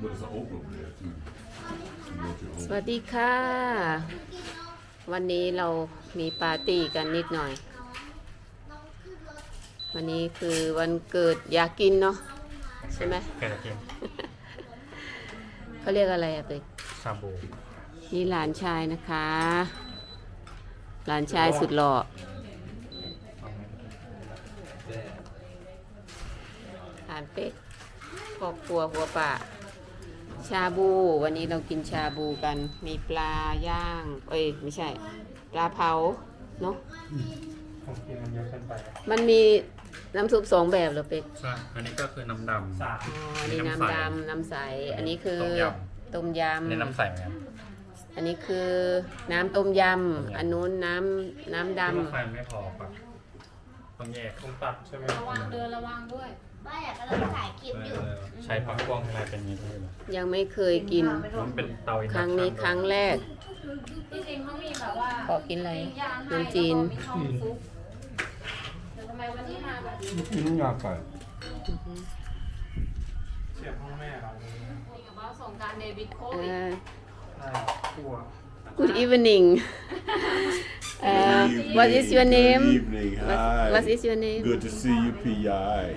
ส oak. วัสดีค่ะ วันนี้เรามีปาร์ตี้กันนิดหน่อย วันนี้คือวันเกิดอยากกินเนาะใช่ไหมแกจะกินเขาเรียกอะไรอะเป็กชาบูนี่หลานชายนะคะ หลานชายสุดหล่อหลานเป็กครอบครัวหัวป่า ชาบู วันนี้เรากินชาบูกัน มีปลาย่าง เอ้ยไม่ใช่ ปลาเผาเนาะผมกินมันเยอะเกินไปมันมีน้ำซุปสองแบบเหรอเป็กใช่อันนี้ก็คือน้ำดำอ๋ออันนี้น้ำดำน้ำใส อันนี้คือต้มยต้มอันนี้ยำน้ำใสไหมครับอันนี้คือน้ำต้มยำ อันนู้นน้ำน้ำดน้ำใสไม่พอปะต้องแยกต้องตัดใช่ไหมระวังเดินระวังด้วย บ้านอยากกำลังถ่ายคลิปอยู่ใช้ปักกวางอะไรเป็นย่างนี้ด้วยเหรอยังไม่เคยกิน มันเป็นเตาอินครั้งนี้ครั้งแรก ที่จริงเขามีแบบว่าขอกินอะไรปิ้งย่างให้น้ำจีน แล้วก็มีช่องซุปแต่ทำไมวันนี้มาแบบนี้กินยาไก่เสียบพ่อแม่เราคุยกับว่าส่งกรารเดบิตโคเอวิดอคั่ว Good evening uh, What is your name Good evening. What, Hi. what is your name Good to see you, P.I.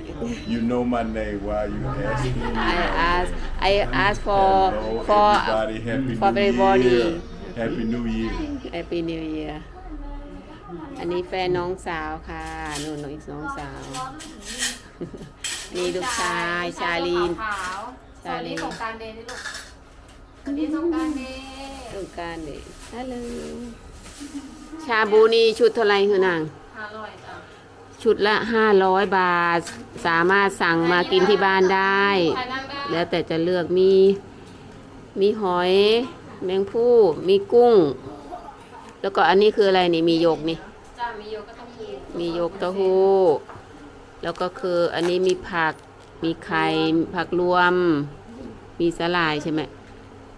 You know my name. Why are you asking? I ask I ask for Hello, for everybody. Happy for New everybody Year. Happy New Year. Happy New Year อันนี้แฟนน้องสาวค่ะนู่นน้องอีกน้องสาวนี่ลูกชายชาลีน ขาวๆชาลีนสวัสดีส่งกรารเดย์นี่ลูกสวัสดีส่งกรารเดย์ต้องการเลยฮัลโหล ชาบูนี่ชุดเท่าไหร่คือนางอร่อยจ้ะชุดละ500บาท สามารถสั่งมากินที่บ้านได้ ใครนั่งได้แล้วแต่จะเลือกมี มีหอย แมงผู้ มีกุ้ง แล้วก็อันนี้คืออะไรนี่มีหยกนี่ จ้ามีโยก็ต้องมีมีหยกเต้าหู้ แล้วก็คืออันนี้มีผัก มีไข่ผักรวม มีสลายใช่ไหม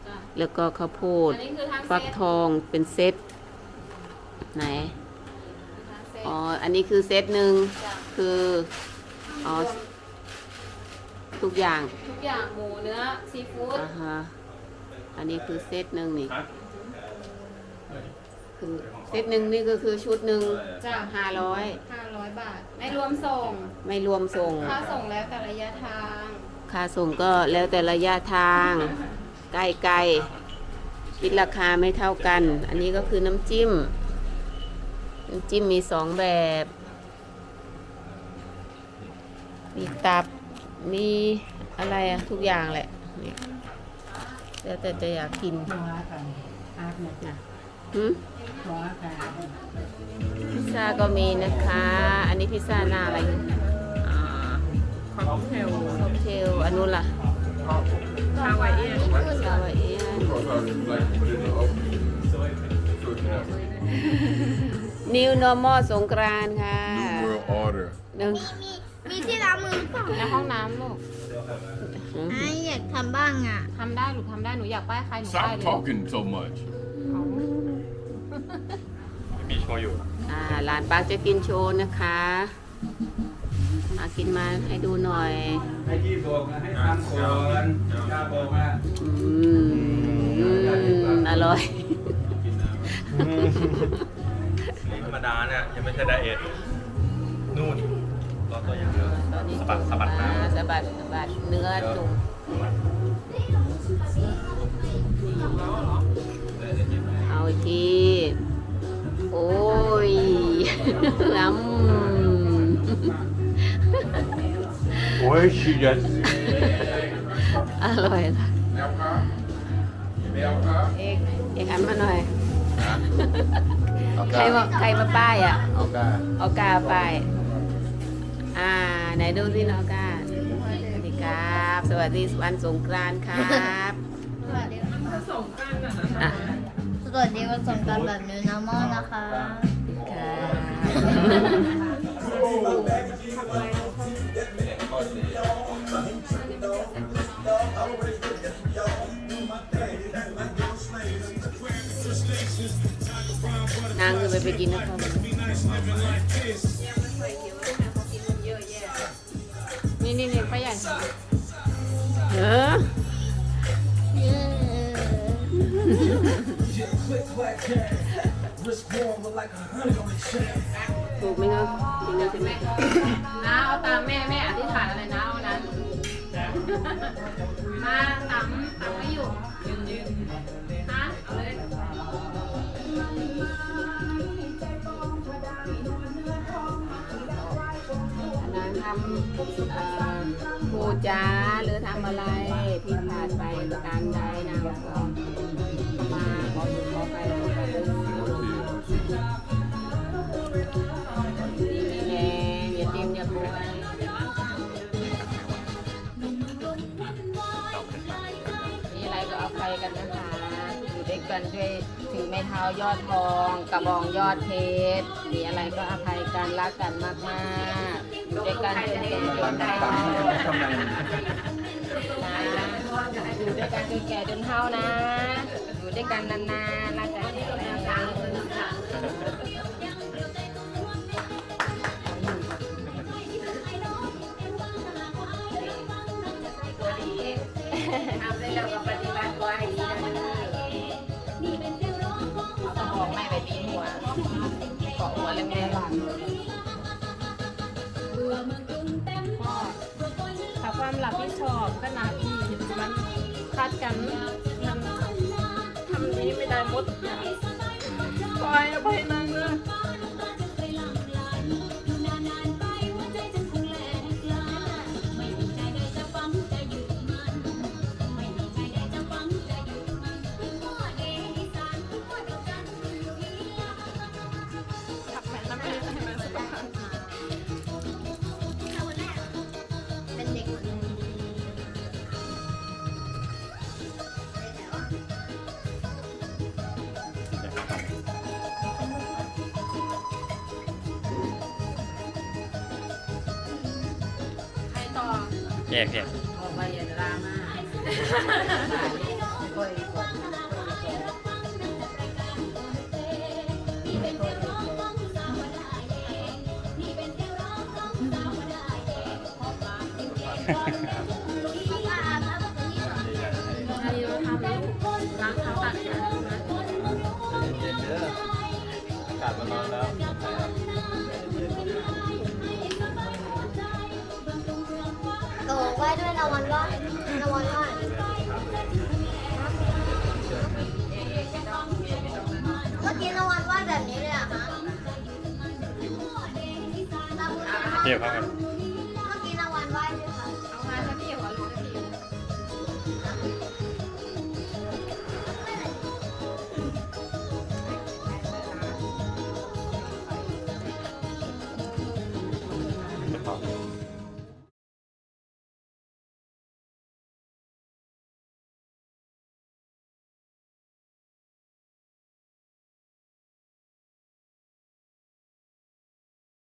จ้ะแล้วก็ข้าวโพด อันนี้คือทั้งฟักเซ็ตทองเป็นเซต ไหนทั้งเซ็ตอ๋อ อันนี้คือเซตหนึ่งจ้ะคือ อ๋อ ทุกอย่าง ทุกอย่างหมูเนื้อซีฟู้ดอ่าฮะอันนี้คือเซตหนึ่งนี่ คือเซตหนึ่งนี่ก็คือชุดหนึ่งจ้ะห้าร้อย500บาท ไม่รวมส่ง ไม่รวมส่ง ค่าส่งแล้วแต่ระยะทาง ค่าส่งก็แล้วแต่ระยะทาง ใกล้ไกลๆคิดราคาไม่เท่ากัน อันนี้ก็คือน้ำจิ้ม น้ำจิ้มมีสองแบบ มีตับ มีอะไรอะทุกอย่างแหละนี่แล้วแต่จะอยากกินนะหืมพิซซ่าก็มีนะคะ อันนี้พิซซ่าหน้าอะไรอ่าค็อกเทลค็อกเทลอันนู้นล่ะฮาวายเอียนซาวาเอียน New Normal สงกรานต์ค่ะ New World Order. หนึ่งมีมีที่ล้างมือหรือเปล่าในห้องน้ำลูกไอ้อยากทำบ้างอะทำได้หนูทำได้หนูอยากป้ายใครหนูป้าย Stop เลย talking so much. มีโชยุอ่าหลานปากจะกินโชว์นะคะมากินมาให้ดูหน่อยให้ที่บอกนะให้ทำก่อนยาบอกว่าอืมอร่อยธรรม ดาเนี่ยยังไม่ใช่ไดเอทนู่นก็ตัวอย่างเดียวตอนนี้สะบัดสะบัดน้อ่าสะบัดสะบัดเนื้อจุ่มเอาอีกที โอ้ยล้ำำโอ้ยชีสอร่อยละเอกเอกหันมาหน่อย ใครมาใครมาป้ายอะ Okay. ออกาป้าย อ่า ไหนดูสิน้องออกาสวัสดีครับ สวัสดีวันสงกรานต์ครับสวัสดีอะสวัสดีวันสงกรารแบบนิวนอร์มอลนะคะครั เปไปกินนะครับนี่นี่นี่ป้าใหญ่เออถูกไหมครับถูกใช่ไหมน้าเอาตามแม่แม่อธิษฐานอะไรน้าเอานั้นมา จาหรือทำอะไรผิดพลาดไปประการใดนะก็เข้ามาขอบุญขอไปขอไปดีมีแรงอย่าเต็มอย่าป่วยมีอะไรก็เอาไปกันนะคะ ด้วยกันด้วยถือไม้เท้ายอดทอง กระบองยอดเพชรมีอะไรก็อภัยกันรักกันมากๆอยู่ด้วยกันจนแก่จนเฒ่านะอยู่ด้วยกันจนแก่จนเฒ่านะ อยู่ด้วยกันนานๆรักกัน เกาะหัวแล้วแม่หลังถ้าความหลับที่ชอบก็นาที่มันคาดกันทำทำนี้ไม่ได้หมดปล่อยอภัยนางเลย ยกแยกออกไปอย่าดราม่าให้เราทำล้างเท้าตัดกันนะเย็นๆเด้ออากาศมันร้อนแล้ว ไหว้ด้วยนะวันว่านะวันว่าเมื่อกี้นะวันว่าแบบนี้เลยเหรอะคะเทียบครับ